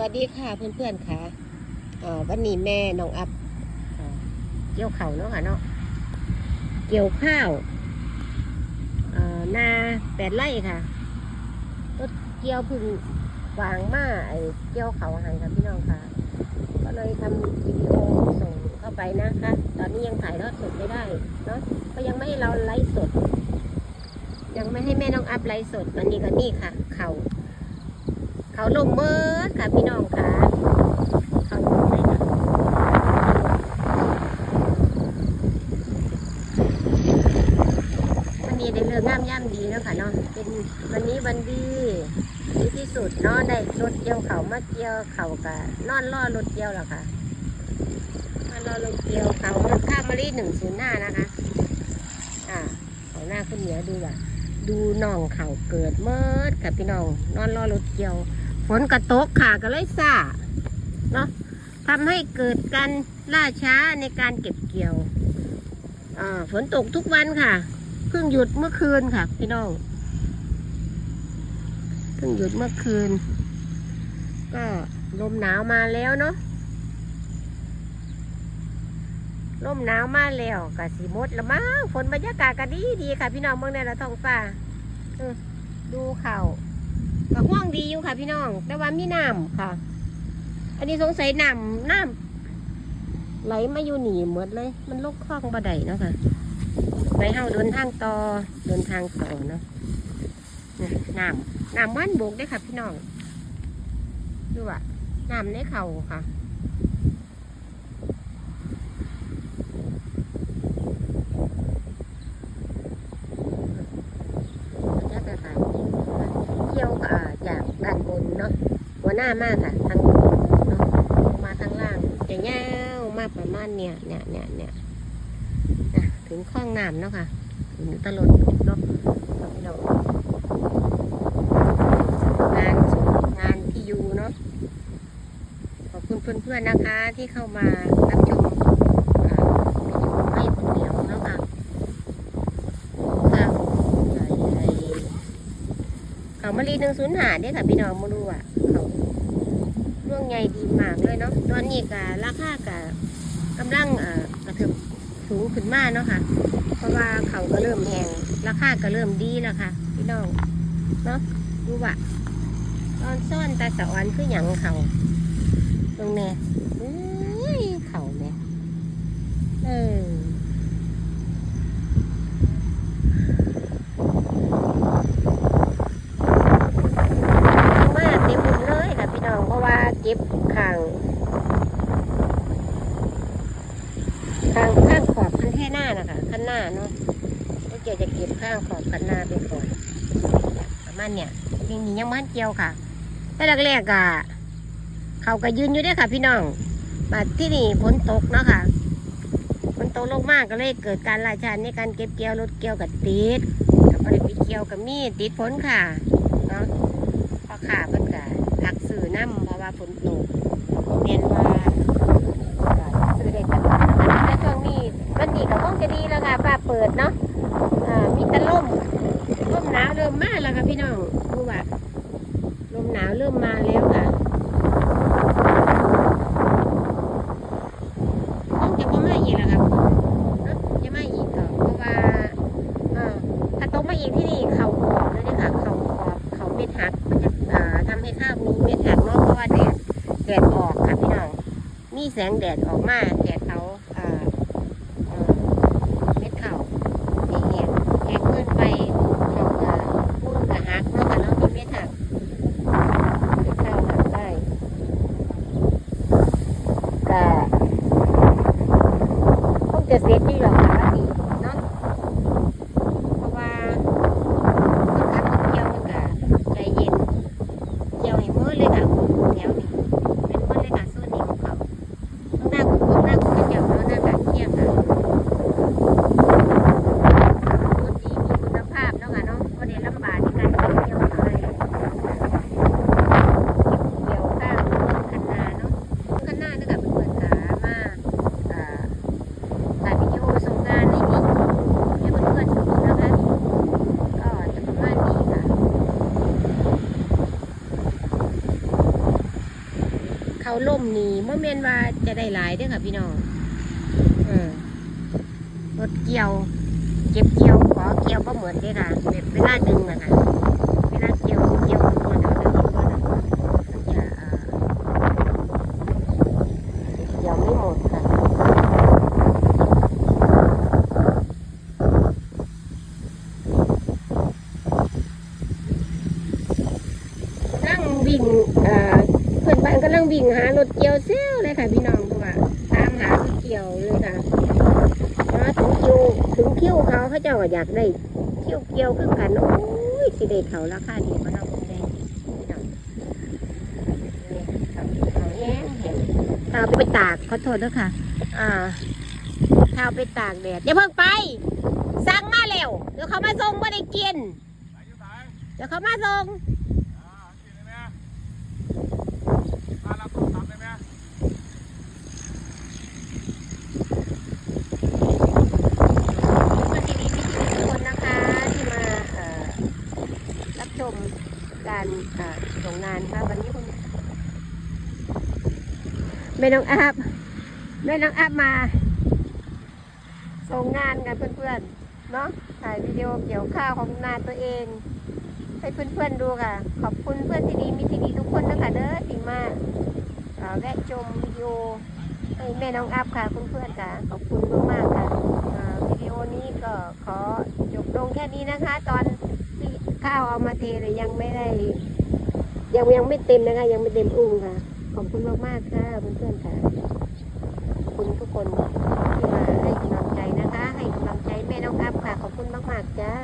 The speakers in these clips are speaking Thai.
วัสดีค่ะเพื่อนๆค่ะอ่าวันนี้แม่น้องอัพเกี่ยวเข้าเนาะค่ะเนาะเกี่ยวข้าวนาแปดไร่ค่ะรถเกี่ยวพึ่งวางมาไอ้เกี่ยวเขาให้ค่ะพี่น้องค่ะ ก็เลยทำวิดีโอส่งเข้าไปนะคะ ตอนนี้ยังถ่ายทอดสดไม่ได้เนาะก็ยังไม่ให้เราไลฟ์สด ยังไม่ให้แม่น้องอัพไลฟ์สดวันนี้ก็นี่ค่ะ เข่า เขาลงเบิดค่ะพี่น้องค่ะเขาลงเลยค่ะวันนี้ได้เรื่องงามย่ำดีเนาะค่ะเนาะเป็นวันนี้วันดีดีที่สุดเนาะได้รถเกี่ยวเขามาเกี่ยวเขากะนอนล่อรถเกี่ยวแล้วค่ะนอนล่อรถเกี่ยวเขาข้ามมารีหนึ่งศูนย์หน้านะคะอ่าเขาหน้าขึ้นเหนือดูอะดูน้องเขาเกิดเมิดกับพี่น้องนอนรอรถเกี่ยว ฝนกระตกค่ะก็เลยซ่าเนาะทำให้เกิดการล่าช้าในการเก็บเกี่ยวฝนตกทุกวันค่ะเพิ่งหยุดเมื่อคืนค่ะ พี่น้องเพิ่งหยุดเมื่อคืน ก็ลมหนาวมาแล้วเนาะลมหนาวมาแล้วกะสีมดละมั้งฝนบรรยากาศก็ดีดีค่ะ พี่น้องเมืองในละท้องฟ้าดูเขา ก็ห่วงดีอยู่ค่ะ พี่น้อง แต่ว่ามีน้ำค่ะ อันนี้สงสัยน้ำน้ำไหลมาอยู่หนีหมดเลย มันลกคลองบ่ได้เนาะค่ะไปเฮาเดินทางต่อเดินทางต่อเนาะนี่น้ำน้ำว่านบกได้ค่ะ พี่น้องดูว่าน้ำในเขาค่ะ บรรยากาศเที่ยวอ่าจากด้านบนเนาะ หน้ามากค่ะทางเนาะมาทางล่างจะยาวมากประมาณเนี่ยเนี่ยเนี่ยเนี่ยนะถึงคลองน้ำเนาะค่ะถึงตลดเนาะครับพี่น้องงานงานที่อยู่เนาะขอบคุณเพื่อนๆนะคะที่เข้ามารับชมอ่าวิดีโอไม่คนเดียวเนาะค่ะเขาเมลีหนึ่งศูนย์หาเนี่ยค่ะพี่น้องมาดูอะเขา ร่วงใหญ่ดีมากเลยเนาะตอนนี้กะราคากะกำลังกระเถิบสูงขึ้นมากเนาะค่ะ เพราะว่าเขาก็เริ่มแหงราคาก็เริ่มดีแล้วค่ะ พี่น้องเนาะดูว่ะตอนซ่อนตาสะออนคืออย่างเขาตรงเนี้ยเขาเนี่ยเออ มาเต็มหมดเลยค่ะพี่น้องเพราะว่าเก็บข้าง ข้างข้างขอบคันแท่หน้านะคะคันหน้าเนาะแล้วเกี่ยวจะเก็บข้างขอบคันหน้าไปก่อนประมาณเนี่ยยังมียังมันเกี่ยวค่ะ แต่แรกๆอะเขาก็ยืนอยู่เด้วยค่ะ พี่น้องมาที่นี่ฝนตกเนาะค่ะฝนตกลงมากก็เลยเกิดการลาช้าในการเก็บเกี่ยวรถเกี่ยวกับติดกับอะไรไปเกี่ยวกับมีดติดฝนค่ะเนาะพอขาเพิ่นก็พักซื้อน้ำเพราะว่าฝนตกเรียนว่าซื้อได้ตลอดแต่ช่วงนี้วันนี้ก็คงจะดีแล้วค่ะฟ้าเปิดเนาะอ่ามีแต่ลมลมหนาวเริ่มมาแล้วค่ะพี่น้องดูว่าลมหนาวเริ่มมาแล้วค่ะคงจะบ่มาอีกแล้วครับเนาะจะมาอีกต่อเพราะว่าอ่าถ้าตกมาอีกที่นี่เขาขอบเลยนะคะเขาขอบเขาเม็ดหักมันจะอ่าทำให้ข้าวมีเม็ดหักเนาะเพราะว่าแดดแดด ออกค่ะพี่น้อง มีแสงแดดออกมาแดดเขาเม็ดเขาสีแหงแหงเกินไปเขาก็พุ่นกับหักเนาะค่ะเนาะมีเม็ดหักเม็ดข้าหักได้ก็คงจะเสร็จดีหรอกค่ะวันนี้เนาะเพราะว่า คนขับรถเกี่ยวมันก็ใจเย็นเกี่ยวให้มือเลยค่ะแถวนี้เป็นมือเลยค่ะส่วนนี้ของเขาต้องหน้าคุณของหน้าคุณกระเจียวเนาะหน้าการเที่ยงค่ะรถดีมีคุณภาพเนาะค่ะเนาะก็ได้ลำบากในการเก็บเกี่ยวเลยเก็บเกี่ยวข้าวคันนาเนาะคันนาเนาะค่ะเพื่อนๆค่ะมาอ่าถ่ายวิดีโอส่ง ยวล่มนี่โมเมนว่าจะได้หลายเด้อค่ะพี่น้องเออรถเกี่ยว เก็บเกี่ยวขอเกี่ยวก็เหมือนเด้อค่ะแบบเวลาดึงนะคะเวลาเกี่ยวเกี่ยวกับตัวเดียวเดียวตัวนั้นมันจะเอ่อเกี่ยวไม่หมดค่ะนั่งวิ่ งเอ่อเพื่อนบ้านกำลังวิ่งหารถเกี่ยวเซลลเลยค่ะพี่น้องเพราะว่าตามหารถเกี่ยวเลยค่ะมาถึงคิวถึงคิวเขาเขาเจ้าอยากได้คิวเกี่ยวขึ้นกันโอ้ยสิได้เขาราคาดีมาเราคงได้พี่น้องนี่ครับเขาแห้งแห้งถ้าเอาไปตากขอโทษด้วยค่ะ อ่าถ้าเอาไปตากแดดอย่าเพิ่งไปสั่งมาเร็วเดี๋ยวเขามาส่งไม่ได้กินเดี๋ยวเขามาส่ง ทุกคนนะคะที่มาเอ่อรับช มการเอ่อส่งงานค่ะวันนี้คุณแม่น้องอาบแม่น้องอาบมา ส่งงานกันเพื่อนๆเนาะถ่ายวิดีโอเกี่ยวข้าวของนาตัวเอง ให้เพื่อนๆดูค่ะ ขอบคุณเพื่อนที่ดีมีที่ดีทุกคนนะคะเด้อที่มาเอ่อแวะชมวิดีโอให้แม่น้องอัพค่ะเพื่อนๆค่ะขอบคุณมากๆค่ะอ่าวิดีโอนี้ก็ขอจบลงแค่นี้นะคะ ตอนที่ ข้าวเอามาเทเลยยังไม่ได้ ยังยังไม่เต็มนะคะ ยังไม่เต็มอุ้งค่ะ ขอบคุณมากๆค่ะเพื่อนๆค่ะขอบคุณทุกคนที่มาให้กำลังใจนะคะ ให้กำลังใจแม่น้องอัพค่ะ ขอบคุณมากๆจ้า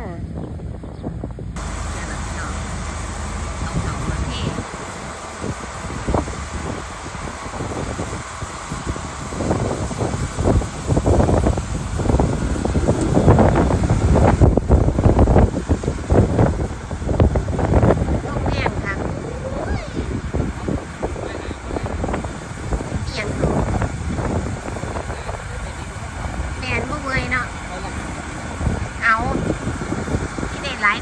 lại